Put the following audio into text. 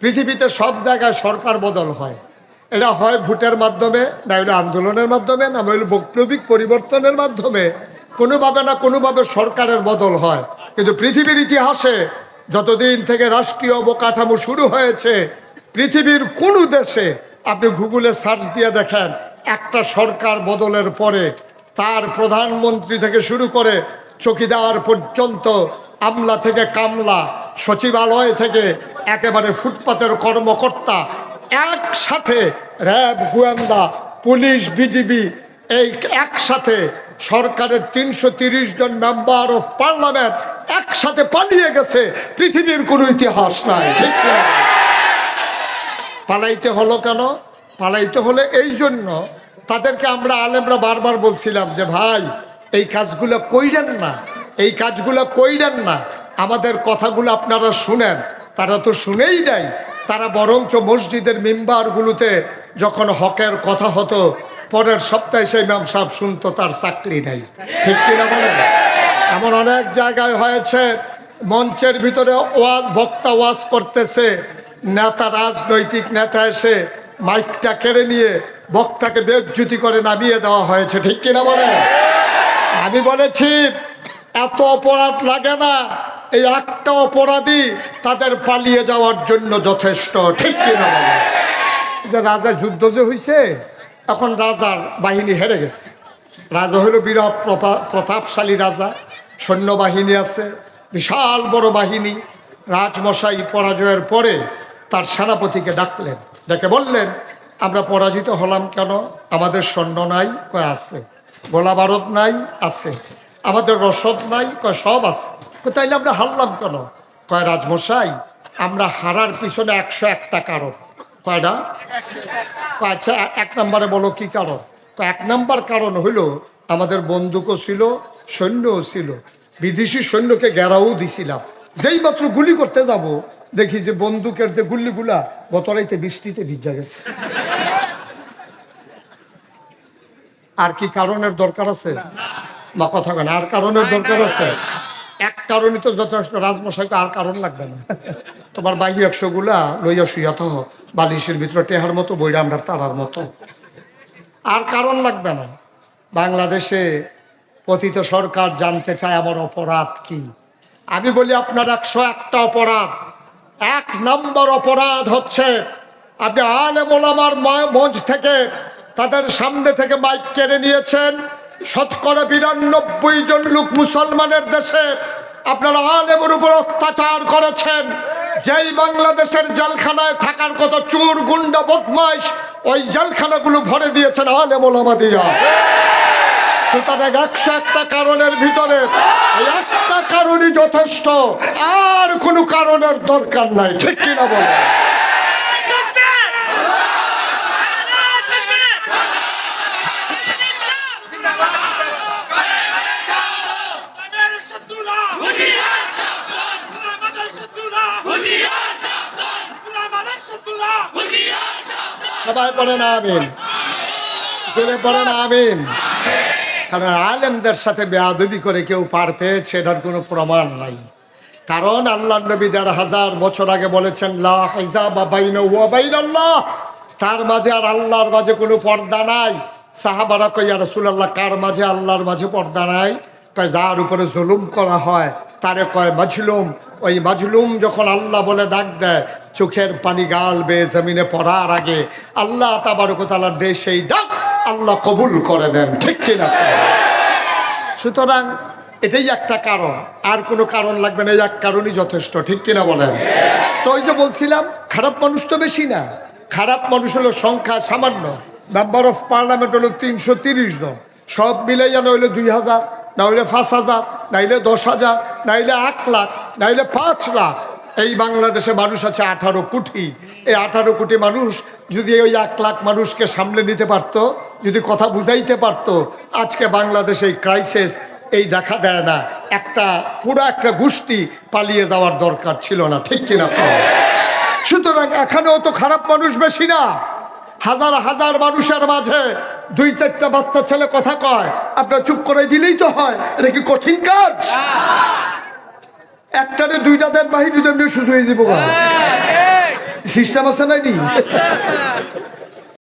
পৃথিবীতে সব জায়গায় সরকার বদল হয়। এটা হয় ভোটের মাধ্যমে, না হলে আন্দোলনের মাধ্যমে, না হলে বৈপ্লবিক পরিবর্তনের মাধ্যমে। কোনোভাবে না কোনোভাবে সরকারের বদল হয়। কিন্তু পৃথিবীর ইতিহাসে যতদিন থেকে রাষ্ট্রীয় অবকাঠামো শুরু হয়েছে, পৃথিবীর কোনো দেশে, আপনি গুগলে সার্চ দিয়ে দেখেন, একটা সরকার বদলের পরে তার প্রধানমন্ত্রী থেকে শুরু করে চকিদার পর্যন্ত আমলা থেকে কামলা, সচিবালয় থেকে একেবারে ফুটপাতের কর্মকর্তা, একসাথে র্যাব, গোয়েন্দা, পুলিশ, বিজিবি, এই একসাথে সরকারের তিনশো জন মেম্বার অফ পার্লামেন্ট একসাথে পালিয়ে গেছে। পৃথিবীর কোনো ইতিহাস নাই, ঠিক পালাইতে হলো কেন? পালাইতে হলে এই জন্য তাদেরকে আমরা আলেমরা বারবার বলছিলাম যে, ভাই, এই কাজগুলো কইরেন না। এই কাজগুলো কইরেন না। আমাদের কথাগুলো আপনারা শুনেন। তারা তো শুনেই নাই। তারা বরঞ্চ মসজিদের মেম্বারগুলোতে যখন হকের কথা হতো, পরের সপ্তাহে সেই ম্যাম সাহেব শুনতো তার চাকরি নেই। ঠিক কিনা বলেন? এমন অনেক জায়গায় হয়েছে, মঞ্চের ভিতরে ওয়াজ, বক্তা ওয়াজ করতেছে, নেতা, রাজনৈতিক নেতা এসে মাইকটা কেড়ে নিয়ে বক্তাকে বেজ্জুতি করে নামিয়ে দেওয়া হয়েছে। ঠিক কিনা বলেন? আমি বলেছি এত অপরাধ লাগে না, এই একটা অপরাধী তাদের পালিয়ে যাওয়ার জন্য যথেষ্ট, ঠিক কিনা যে রাজা যুদ্ধ যে হয়েছে এখন রাজার বাহিনী হেরে গেছে। রাজা হলো বিরাট প্রতাপশালী রাজা, সৈন্যবাহিনী আছে, বিশাল বড় বাহিনী। রাজমশাই পরাজয়ের পরে তার সেনাপতিকে ডাকলেন, ডেকে বললেন, আমরা পরাজিত হলাম কেন? আমাদের সৈন্য নাই, কয় আছে? গোলা বারদ নাই, আছে। আমাদের রসদ নাই, কয়, সব আছে। তাইলে আমরা হারলাম কেন? কয়, রাজমশাই, আমরা হারার পিছনে একশো একটা কারণ। কয়টা কয় আচ্ছা এক নম্বরে বলো কি কারণ? এক নম্বর কারণ হইল, আমাদের বন্দুকও ছিল, সৈন্যও ছিল। বিদেশি সৈন্যকে গেরাও দিছিলাম। যেই মাত্র গুলি করতে যাব, দেখি যে বন্দুকের যে গুল্লিগুলা গতরাইতে বৃষ্টিতে ভিজা গেছে। আর কি কারণের দরকার আছে? মা কথা কেন আর কারণের দরকার আছে? এক কারণে তো যথেষ্ট রাজমশাইকে আর কারণ লাগবে না। তোমার বাহি একশো গুলা লইয়া শুইয়া তো বালিশের ভিতরে টেহার মতো বইরা আমরা তারার মতো। আর কারণ লাগবে না। বাংলাদেশে পতিত সরকার জানতে চায় আমার অপরাধ কি। আমি বলি আপনার একশো একটা অপরাধ। এক নম্বর অপরাধ হচ্ছে আপনি আলে মোলামার মঞ্চ থেকে তাদের সামনে থেকে মাইক কেড়ে নিয়েছেন। শতকরা বিরানব্বই জন লোক মুসলমানের দেশে আপনারা আলেমের উপর অত্যাচার করেছেন। যেই বাংলাদেশের জেলখানায় থাকার কত চুর, গুন্ডা, বদমাইশ, ওই জেলখানাগুলো ভরে দিয়েছেন আলেম ওলামা সুতরাং একশো একটা কারণের ভিতরে একটা কারণই যথেষ্ট। আর কোনো কারণের দরকার নাই, ঠিক কিনা বলে সবাই পড়েন আমিন। জোরে পড়েন আমিন। কারণ আলেমদের সাথে বেয়াদবি করে কেউ পার পেয়েছে, এটার কোনো প্রমাণ নাই। কারণ আল্লাহ নবী দেড় হাজার বছর আগে বলেছেন বাইনাল্লাহ তার মাঝে আর আল্লাহর মাঝে কোনো পর্দা নাই। সাহাবারা কইয়া রাসূলুল্লাহ, কার মাঝে আল্লাহর মাঝে পর্দা নাই? কয় যার উপরে জুলুম করা হয়, তারে কয় মাজলুম। ওই মাজলুম যখন আল্লাহ বলে ডাক দেয়, চোখের পানি গাল বেয়ে জমিনে পড়ার আগে, আল্লাহ তাবারকতালার দেশ সেই ডাক, আল্লাহ কবুল করে নেন, ঠিক কিনা সুতরাং এটাই একটা কারণ। আর কোনো কারণ লাগবে না, এই এক কারণই যথেষ্ট, ঠিক কিনা বলেন? তো ওই যে বলছিলাম, খারাপ মানুষ তো বেশি না। খারাপ মানুষ হলো সংখ্যা সামান্য। মেম্বার অফ পার্লামেন্ট হলো তিনশো তিরিশ জন। সব মিলাইয়া হইলে দুই হাজার। না হইলে পাঁচ হাজার, নাইলে দশ হাজার, নাইলে এক লাখ, নাইলে পাঁচ লাখ। এই বাংলাদেশে মানুষ আছে আঠারো কোটি। এই আঠারো কোটি মানুষ যদি ওই এক লাখ মানুষকে সামলে নিতে পারতো, যদি কথা বুঝাইতে পারতো, আজকে বাংলাদেশে এই ক্রাইসিস এই দেখা দেয় না। একটা, পুরো একটা গোষ্ঠী পালিয়ে যাওয়ার দরকার ছিল না, ঠিক কিনা তো? সুতরাং এখানেও তো খারাপ মানুষ বেশি না। হাজার হাজার মানুষের মাঝে দুই চারটা বাচ্চা ছেলে কথা কয় আপনার চুপ করে দিলেই তো হয় এটা কি কঠিন কাজ? একটারে দুইটা দেন বাহির এমনি সুযোগ হয়ে যাব সিস্টেম আছে নাই